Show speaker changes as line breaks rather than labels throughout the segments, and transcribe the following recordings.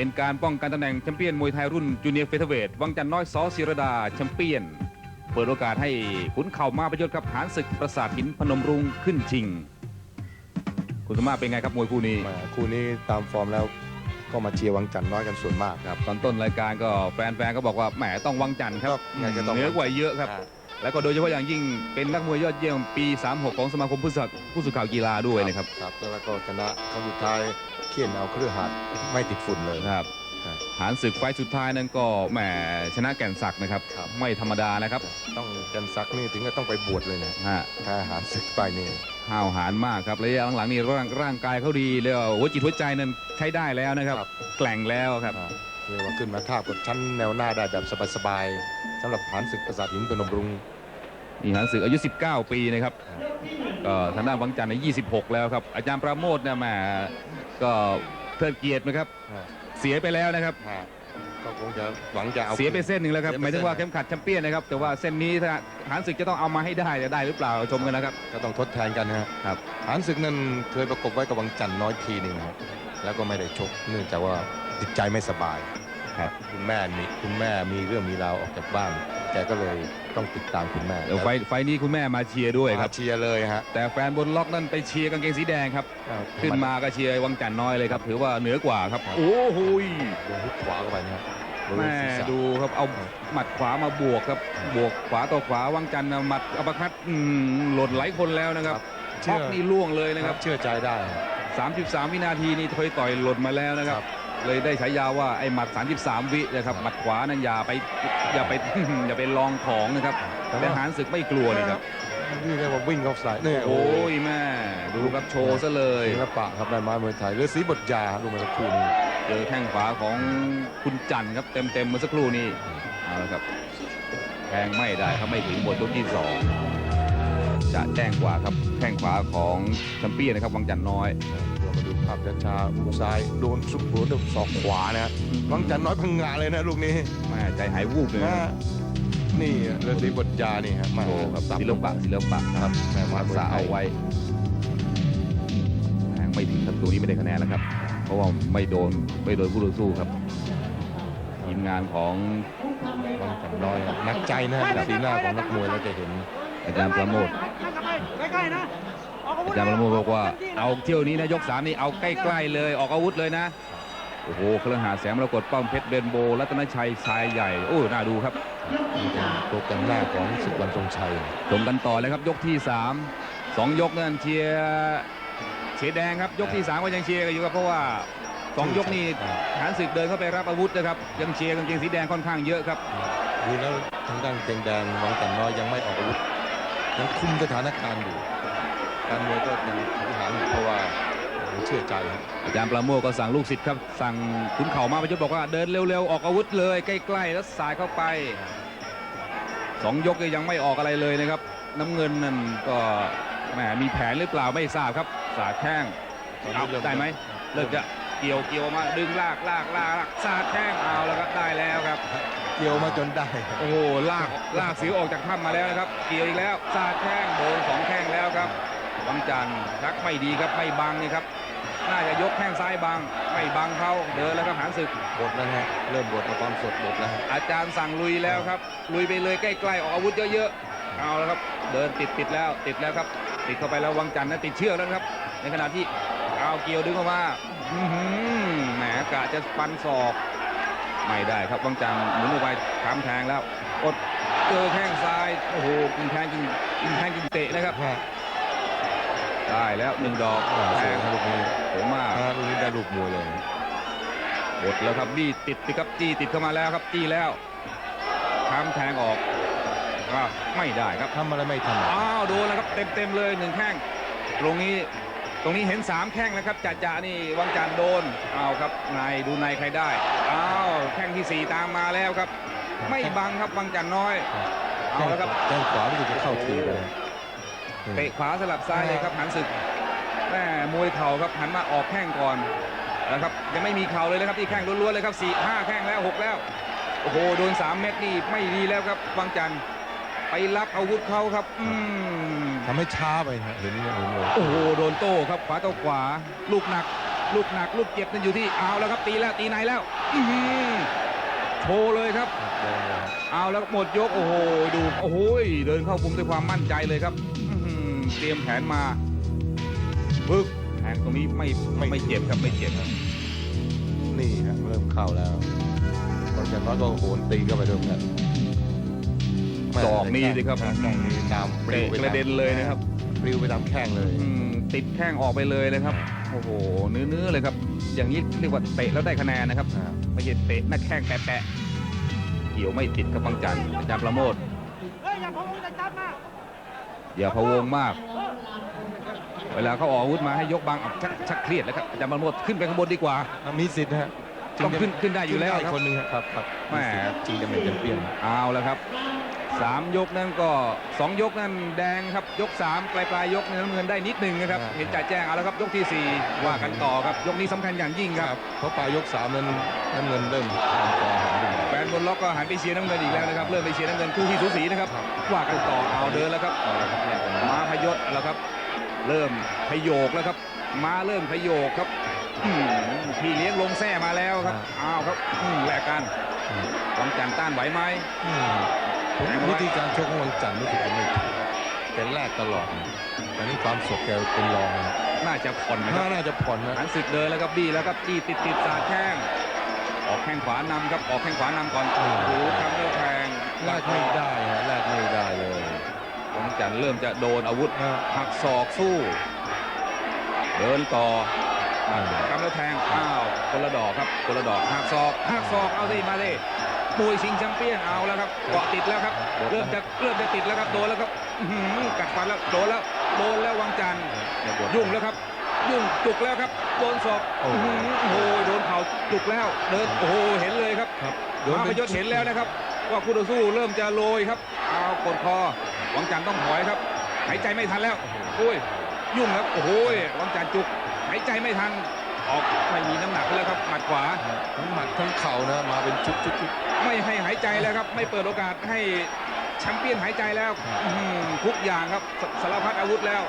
เป็นการป้องกันตำแหน่งแชมเปี้ยนมวยไทยรุ่นจูเนียร์เฟเธอร์เวทวังจันทร์น้อยซอศิรดาแชมเปี้ยน เปิดโอกาสให้ขุนเข่ามาประยชน์กับหานศึกประสาทหินพนมรุ้งขึ้นชิง คุณสมมาตรเป็นไงครับมวยคู่นี้
แหมคู่นี้ตามฟอร์มแล้วก็มาเชียร์วังจันทร์น้อยกันส่วนมากครับ
ตอนต้นรายการก็แฟนๆก็บอกว่าแหมต้องวังจันทร์ครับ
ครับไงก็ต้อง
เหนือกว่าเยอะครับ แล้วก็โดยเฉพาะอย่างยิ่งเป็นนักมวยยอดเยี่ยมปี 36 ของสมาคมผู้สื่อผู้สื่อข่าวกีฬาด้วยนะครับ
ครับแล้วก็ชนะครั้งสุดท้ายเขียนเอาเครือหัดไม่ติดฝุ่นเลย
ครับ หานศึกไฟล์สุดท้ายนั้นก็แหมชนะแก่นศักดิ์นะครับ
ครับ
ไม่ธรรมดานะครับ
ต้องกันซักนี่ถึงก็ต้องไปบวชเลยนะ
ฮะ
ถ้าหารศึกไปนี่
ห้าวหาญมากครับระยะหลังๆนี่ร่างร่างกายเขาดีเลยหัวจิตหัวใจนั้นใช้ได้แล้วนะครับ
ครับ
แกล่งแล้วครับ
อ่าเรียกว่าขึ้นมาทาบกับชั้นแนวหน้าได้แบบสบายๆสำหรับหารศึกประสาทหินพนมรุ้ง
นี่หานศึกอายุ 19 ปีนะครับก็ทางด้านวังจันทร์ในย26 แล้วครับ อาจารย์ประโมทเนี่ยแหมก็เทิดเกียรตินะครับ
อ่า
เสียไปแล้วนะครับ
ฮะก็คงจะหวังจะเอา
เสียไปเส้นหนึ่งแล้วครับ
เสีย
ห
ไป
มายถึงว่า
เส้
เข้
น
มขัดแชมเปี้ยนนะครับ แต่ว่าเส้นนี้ถ้าหานศึกจะต้องเอามาให้ได้จะได้หรือเปล่าชมกันนะครับ
ก็ต้องทดแทนกันนะฮะ
ครับ
หารศึกนั้นเคยประกบไว้กับวังจันทร์น้อยทีหนึ่งนะครับแล้วก็ไม่ได้ชกเนื่องจากว่าจิตใจไม่สบาย
ครับ
คุณแม่มีคุณแม่มีเรื่องมีราวออกจากบ้าน แกก็เลยต้องติดตามคุณแม่
เดี๋ยวไฟไฟล์นี้คุณแม่มาเชียร์ด้วยครับ
มาเชียร์เลยฮะ
แต่แฟนบนล็อกนั่นไปเชียร์กางเกงสีแดงครับ ขึ้นมาก็เชียร์วังจันทร์น้อยเลยครับถือว่าเหนือกว่าครับโอ้โหย
โดนหุกขวาเข้าไปนะครับบริเว
แม่
ณศีรษะ
ดูครับเอาหมัดขวามาบวกครับบวกขวาต่อขวาวังจันทร์นะหมัดอัปเปอร์คัตอืมหล่นไหลายคนแล้วนะครับ
เชื่
ช็
อ
อกนี่ล่วงเลยนะ
นะ
ค
ค
รั
รับบ เชื่อใจได้ฮะ
33 วินาทีนี่เคยต่อยหล่นมาแล้วนะครับ เลยได้ฉายาว่าไอ้หมัด 33 วินะครับหมัดขวานั้นอย่าไปอย่าไป อย่าไปลองของนะครับ
แต่
แต่
ว่า
หารศึกไม่กลัวนี่ครับ
นี่เรียกว่าวิ่งเข้าใส่เนี่ย
โอ้ยแม่ดูครับโชว์ซะเลย
ศิลปะครับในไม้มวยไทยเรือสีบทยาดูมาสักครู่นี้
เจอแข้งขวาของคุณจันทร์ครับเต็มเต็มๆเมื่อสักครู่นี้เอาละครับแทงไม่ได้ครับไม่ถึงบทยกที่สองจะแจ้งกว่าครับแข้งขวาของแชมเปี้ยนนะครับวังจันทร์น้อย
เรามาดู ภาพช้าๆมุมซ้ายโดนซุปหัวด้วยศอกขวานะฮะวังจันทร์น้อยพังงาเลยนะลูกนี้
แม่ใจหายวูบเลย
นะ
นะ
ฮะนี่เรือสีบทยานี่ฮะมา
โอ้ครับ
สับ
ศิลปะศิลปะ
ครับแม่ไม้
รัก
มวย
ษา
ไท
เอา
ย
ไว้แทงไม่ถึงครับตัวนี้ไม่ได้คะแนนแล้วครับ เพราะว่าไม่โดนไม่โดนคู่ต่อสู้ครับทีมงานของ
วังจันทร์น้อยนักใจนะจากสีหน้าของนักมวยเราจะเห็น
อาจารย์ประโมท
ใกล้ๆนะกวุธ
อาจารย์ประโมทบอกว่าเอาเที่ยวนี้นะยกสามนี่เอาใกล้ๆเลยออกอาวุธเลยนะโอ้โหเครื่องหาแสงมรกตป้อมเพชรเบนโบรัตนชัยชายใหญ่โอ้น่าดูครับ
นี่เป็นโปรแกรมหน้าของศึกวันทรงชัย
ชมกันต่อเลยครับยกที่3 2ยกนั่นเชียร์เชียร์แดงครับยกที่3ก็ยังเชียร์กันอยู่ครับเพราะว่า2ยกนี่ฐานศึกเดินเข้าไปรับอาวุธนะครับยังเชียร์กางเกงสีแดงค่อนข้างเยอะครับ
ดูแล้วทางด้านเกงแดงวังจันทร์น้อยยังไม่ออกอาวุธยังคุมสถานการณ์อยู่ การมวยก็ยังถือหางอยู่เพราะว่าเชื่อใจครับ
อาจารย์ประโมทก็สั่งลูกศิษย์ครับ สั่งขุนเข่ามาประยุทธ์บอกว่าเดินเร็วๆ ออกอาวุธเลยใกล้ๆ แล้วสายเข้าไป2ยกยังไม่ออกอะไรเลยนะครับ น้ำเงินนั่นก็แหมมีแผนหรือเปล่าไม่ทราบครับ สาดแข้งเอาได้ไหมเลิกจะเกี่ยวเกี่ยวมาดึงลากลากลากลากสาดแข้งเอาแล้วครับได้แล้วครับ
เกี่ยวมาจนได้
โอ้โหลากลากเสียวออกจากถ้ำมาแล้วนะครับ เกี่ยวอีกแล้วสาดแข้งโดนสอง วังจันทร์ทักไม่ดีครับไม่บังนี่ครับ น่าจะยกแข้งซ้ายบัง ไม่บังเขาเดินแล้วครับหานศึก
บทแล้วนะฮะเริ่มบทมาความสดบทแล้วฮะ
อาจารย์สั่งลุยแล้วครับ ลุยไปเลยใกล้ๆออกอาวุธเยอะๆเอาแล้วครับ เดินติดติดแล้วติดแล้วครับ ติดเข้าไปแล้ววังจันทร์นะติดเชือกแล้วนะครับ ในขณะที่เอาเกี่ยวดึงออกมาอื้อหือแหมกะจะปันศอกไม่ได้ครับวังจันทร์หมุนออกไปขามแทงแล้วอดเจอแข้งซ้ายโอ้โหกินแทงกินกินแทงกินเตะนะครับ
ฮะ
ได้แล้วหนึ่งดอก
อ่า
แท
สวย
ง
นะลูกนี้
ผมมาก
อ่าลูกนี้ได้ลูกมวยเลย
หมดแล้วครับบี้ติดติดครับจี้ติดเข้ามาแล้วครับจี้แล้วขามแทงออกก็ไม่ได้ครับ
ทำอะไรไม่ถนัด
อ้าวโดนแล้วครับเต็มเต็มๆเลยหนึ่งแข้งตรงนี้ตรงนี้เห็นสามแข้งแล้วครับจ่าจ่านี่วังจันทร์โดนอ้าวครับนายดูนายใครได้อ้าวแข้งที่สี่ตามมาแล้วครับ ไม่บังครับวังจันทร์น้อยเอาแล้วครับ
แข้งขวาที่จะเข้าทีไปเลย
เตะขวาสลับซ้ายเลยครับหันศึกแม่มวยเข่าครับหันมาออกแข้งก่อนนะครับยังไม่มีเข่าเลยนะครับที่แข้งล้วนๆเลยครับสี่ห้าแข้งแล้วหกแล้วโอ้โหโดนสามเม็ดนี่ไม่ดีแล้วครับวังจันทร์ไปรับอาวุธเขาครับอืม
ทำให้ช้าไปฮะเห็นเห็นเลย
โอ้โหโดนโต้ครับขวาต่อขวา ลูกหนัก ลูกหนัก ลูกเจ็บนั่นอยู่ที่เอาแล้วครับตีแล้วตีในแล้วอื้อหือโชว์เลยครับ
เดินเลย
เอาแล้วหมดยกโอ้โหดูโอ้โหเดินเข้ามุมด้วยความมั่นใจเลยครับอื้อหือ เตรียมแผนมาปึ๊กแผนตรงนี้ไม่ไม่ไม่เจ็บครับไม่เจ็บครับ
นี่ฮะเริ่มเข้าแล้วตอนจากน้อยก็โหนตีเข้าไปด้วยกันแม่
ศอกนี่สิครับ
แข้งนี่ตามปลิ
เตะ
วไป
กระเด็นเลยนะครับ
ปลิวไปตามแข้งเลย
อืมติดแข้งออกไปเลยเลยครับโอ้โหเนื้อๆเลยครับ อย่างนี้เรียกว่าเตะแล้วได้คะแนนนะครับ
อ่า
ไม่ใช่เตะหน้าแข้งแปะๆเกี่ยวไม่ติดกับบางจันทร์อาจารย์ประโมท อย่าพะวงมาก เวลาเขาออกอาวุธมาให้ยกบางออกชักชักเครียดแล้วครับอาจารย์ประโมทขึ้นไปข้างบนดีกว่า
มีสิทธิ์นะฮะ
ต้องขึ้นขึ้นได้อยู่แล้ว
ขึ้น
ครับ
คนหนึงครับครับ
แหม่
จริงจะเป็นแชมเปี้ยน
เอาแล้วครับสามยกนั้นก็สองยกนั้นแดงครับ ยกสามปลายปลายๆยกนั้นน้ำเงินได้นิดหนึ่งนะครับ เห็นจ่าแจ้งเอาแล้วครับ ยกที่สี่ว่ากันต่อครับ ยกนี้สำคัญอย่างยิ่งครับ
เพราะปลายยกสามนั้นน้ำเงินเริ่มทำฟอร์มหาดู
แฟ นบนล็อกก็หันไปเชียร์น้ำเงินอีกแล้วนะครับ เริ่มไปเชียร์น้ำเงินคู่ที่สูสีนะครับ
ครับ
ว่ากันต่อเอาเดินแล้วครับ
เอาละครับแยกกัน
มาพยศแล้วครับ เริ่มพยโยกแล้วครับมาเริ่มพยโยกครับอืมพี่เลี้ยงลงแท่มาแล้วครับอ้าวครับอืมแหลกกันวังจันทร์ต้านไหวไหม
อืมผมวิธีการชกของวังจันทร์รู้สึกจะไม่ถูกแกแรกตลอดนะแต่นี่ความสดแกเป็นรองนะ
น่าจะผ่อนนะครับ
น่าจะผ่อนนะ
หันศึกเดินแล้วครับบี้แล้วครับจี้ติดติดสาดแข้ง ออกแข้งขวานำครับออกแข้งขวานำก่อนโอ้โหทำด้วยแทง
แรกไม่ได้ฮะแรกไม่ได้เลย
วังจันทร์เริ่มจะโดนอาวุธ
นะ
หักศอกสู้ เดินต่อ
อ่า
กำแล้วแทงอ้าวคนละดอกครับคนละดอกหักศอกหักศอกเอาสิมาสิมวยชิงแชมเปี้ยนเอาแล้วครับเกาะติดแล้วครับ เริ่มจะเริ่มจะติดแล้วครับโดนแล้วครับอื้อหือกัดฟันแล้วโดนแล้วโดนแล้ววังจันทร์
อย่าบวช
ยุ่งแล้วครับ ยุ่งจุกแล้วครับโดนศอก
โอ้
อื้อหือโอ้โหโดนเข่าจุกแล้ว เดินโอ้โหเห็นเลยครับ
ครับ
มาพยศเห็นแล้วนะครับ ว่าคู่ต่อสู้เริ่มจะโรยครับเอากดคอวังจันทร์ต้องถอยครับ หายใจไม่ทันแล้วโอ้ยยุ่งครับโอ้โหวังจันทร์จุก หายใจไม่ทันออกไม่มีน้ำหนักแล้วครับหมัดขวา
ทั้งหมัดทั้งเข่านะมาเป็นชุดชุดชุด
ไม่ให้หายใจแล้วครับ ไม่เปิดโอกาสให้แชมเปี้ยนหายใจแล้วอื้อหือทุกอย่างครับสสารพัดอาวุธแล้ว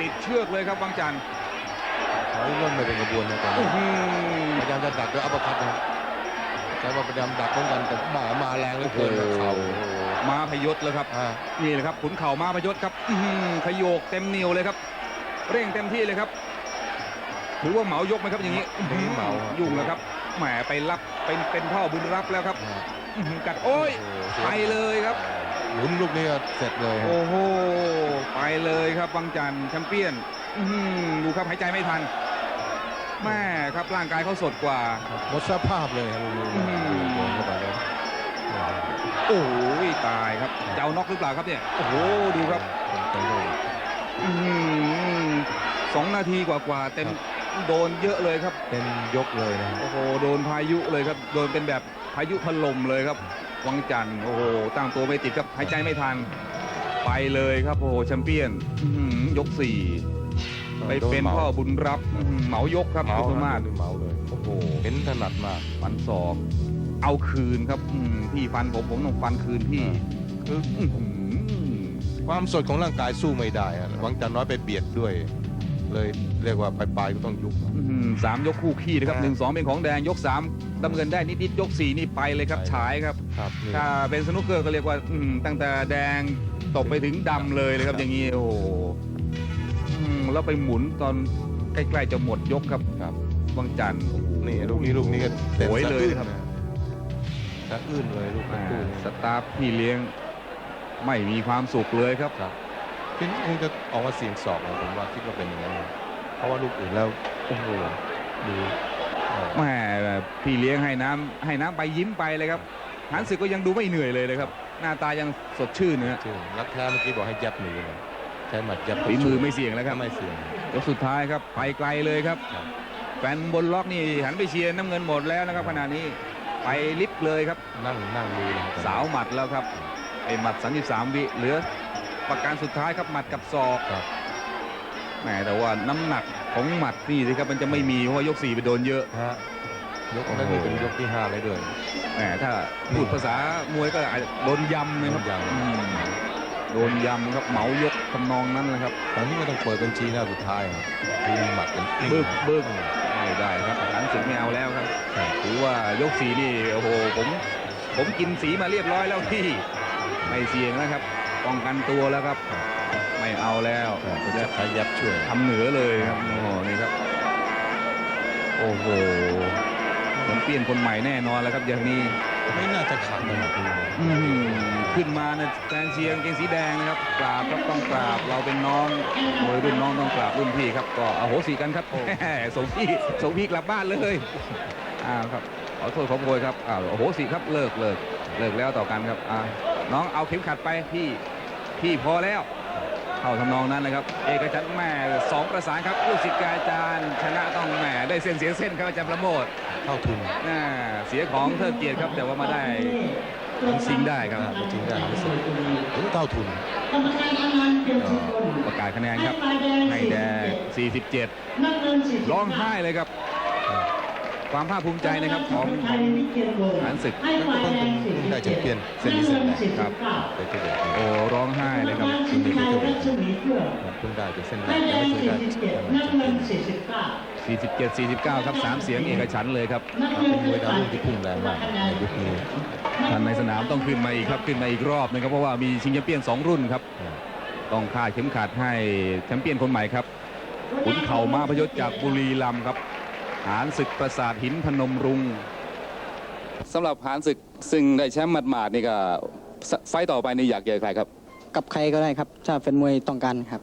ติดเชือกเลยครับวังจันทร์
เขาเริ่มไม่เป็นกระบวนนะตอน
อื้
นี้
อหือ
พยายามจะดักด้วยอัปเปอร์คัตนะแต่ว่าพยายามดักเหมือนกันแต่หมามาแรงเหลือเกินนะเข่า
มาพยศแล้วครับ
อ่า
นี่แหละครับขุนเข่ามาพยศครับอื้อหือขยโยกเต็มนิ้วเลยครับ เร่งเต็มที่เลยครับถือว่าเหมายกไหมครับอย่างนี้อื้อหือ
เหมา
ยุ่งแล้วครับแหมไปรับเป็นเป็นพ่อบุญรับแล้วครับอื้อหือกัดโอ้ยไปเลยครับ
หมุนลูกนี้ก็เสร็จเลยฮะ
โอ้โห ไปเลยครับวังจันทร์แชมเปี้ยน อื้อหือดูครับหายใจไม่ทัน แม่ครับร่างกายเขาสดกว่า
หมดสภาพเลยครับลูก
อื
นี้
ม
โดนเข้าไปแล้ว
โอ้ยตายครับจะเอาน็อกหรือเปล่าครับเนี่ยโอ้โหดูครับ
เต็มๆเลย
อื้อหือสองนาทีกว่าๆเต็มโดนเยอะเลยครับ
เป็นยกเลยนะ
โอ้โหโดนพายุเลยครับ โดนเป็นแบบพายุถล่มเลยครับ วังจันทร์โอ้โหตั้งตัวไม่ติดครับหายใจไม่ทัน ไปเลยครับโอ้โหแชมเปี้ยนอื้อหือยกสี่ ไปเป็นพ่อบุญรับอื้อหือเหมายกครับ
เมา
สุภาพ
เมาเลย
โอ้โห
เห็นถนัดมาก
ฟันศอกเอาคืนครับอืมพี่ฟันผมผมต้องฟันคืนพี่
คือ
อื้อหือ
ความสดของร่างกายสู้ไม่ได้อะหวังจันทร์น้อยไปเบียดด้วย เลยเรียกว่าปลายๆก็ต้องยุบ
อื้อหือสามยกคู่ขี้นะครับ
อ่า
หนึ่งสองเป็นของแดงยกสามดำเงินได้นิดๆยกสี่นี่ไปเลยครับ
ไป
ฉายครับ
ครับนี่
ถ้าเป็นสนุกเกอร์ก็เรียกว่าอืมตั้งแต่แดงตกไปถึงดำเลยเลยครับอย่างนี้โอ้โหอืม แล้วไปหมุนตอนใกล้ๆจะหมดยกครับ
ครับ
วังจันทร์โอ้โห
นี่ลูกนี้ลูกนี้ก็เต็ม
โหย
สะ
เลย
อื้น
ครับ
นะสะอื้นเลยลูก
อ่า
นั้นตู้
สตาฟพี่เลี้ยงไม่มีความสุขเลยครับ
ครับพี่คงจะออกมาเสียงสอบนะผมว่าคิดว่าเป็นอย่างนั้นนะเพราะว่าลูกอื่นแล้วโอ้โหดูเออ
แหมพี่เลี้ยงให้น้ำให้น้ำไปยิ้มไปเลยครับหันศึกก็ยังดูไม่เหนื่อยเลยเลยครับ หน้าตายังสดชื่นนะฮะ
ชื่อรักแท้เมื่อกี้บอกให้ยับหนีเลย ใช้หมัดยับ
ฝีมือไม่เสี่ยงแล้วครับ
ไม่เสี่ยง
ยกสุดท้ายครับไปไกลเลยครับ
ครับ
แฟนบนล็อกนี่หันไปเชียร์น้ำเงินหมดแล้วนะครับขณะนี้ไปลิฟต์เลยครับ
นั่งนั่งดูเลยครับ
สาวหมัดแล้วครับไอ้หมัด 33 วิเหลือประการสุดท้ายครับหมัดกับศอก
ครับ
แหมแต่ว่าน้ำหนักของหมัดนี่สิครับมันจะไม่มีเพราะว่ายก4ไปโดนเยอะ
ฮะยกนั้นนี่เป็นยกที่ห้าเลยด้วย
แหมถ้าพูดภาษามวยก็อาจจะโดนยำนะครับ
โดนยำ
อืมโดนยำครับเหมายกทำนองนั้นเลยครับ
ตอนนี้ไม่ต้องเปิดบัญชีหน้าสุดท้ายครับทีมหมัดกัน
บึ้กบึ้ก
ไม่
ได้ครับหลังสึกไม่เอาแล้วครับ
ครับ
ถือว่ายกสีนี่โอ้โหผมผมกินสีมาเรียบร้อยแล้วพี่ไม่เสี่ยงนะครับป้องกันตัวแล้วครับ ไม่เอาแล้ว
ครับจะขยับช่วย
ทำเหนือเลยครับโอ้โหนี่ครับ โอ้โหเหมือนเปลี่ยนคนใหม่แน่นอนแล้วครับอย่างนี้
ไม่น่าจะขาดขนาดนี้เลย
อืมขึ้นมาเนี่ยแฟนเชียร์กางเกงสีแดงนะครับกราบครับต้องกราบเราเป็นน้องมวยรุ่นน้องต้องกราบรุ่นพี่ครับก็อโหสิกันครับส่งพี่ส่งพี่กลับบ้านเลยอ้าวครับขอโทษขอโพยครับอ้าวโอโหสิครับเลิกเลิกเลิกแล้วต่อกันครับอ่าน้องเอาเข็มขัดไปพี่พี่พอแล้ว เข้าทำนองนั้นเลยครับ เอกชันท์แม่สองประสานครับลูกศิษย์กบอาจารย์ ชนะต้องแหม่ได้เส้นเสียเส้นครับอาจารย์ประโมท
เข้าทุน
น่าเสียของเทิดเกียรติครับแต่ว่ามาได้ซิงได้ครับ
จริงได้รู้สึกถึงเท่าทุน
ก็ประกาศคะแนนครับให้แดง47 ร้องไห้เลยครับ ความภาคภูมิใจนะครับของของหานศึก
นั่นก็เพิ่งเป็นเพิ่งได้แชมเปี้ยนเส้นนี้เส้นแรก
ครับ
ไปเจอเด็ก
โอ้ร้องไห้เลยครับ
คุณนี่ไปเจอเด็กเพิ่งได้เป็นเส้นแรกยังไม่เคยได้แชมเปี้ยน
47 49 ครับ 3 เสียงเอกฉันท์เลยครับ
เป็นมวยดาวรุ่งที่พุ่งแรงมากในยุคนี้
ท่านในสนามต้องขึ้นมาอีกครับขึ้นมาอีกรอบนะครับเพราะว่ามีชิงแชมเปี้ยน 2 รุ่นครับต้องคาดเข็มขัดให้แชมเปี้ยนคนใหม่ครับขุนเข่ามาพยศจากบุรีรัมย์ครับ หานศึกประสาทหินพนมรุงสำหรับหานศึกซึ่งได้แชมป์หมาดๆนี่ก็ไฟต์ต่อไปนี่อยากเจอใครครับ
กับใครก็ได้ครับถ้าเป็นมวยต้องการครับ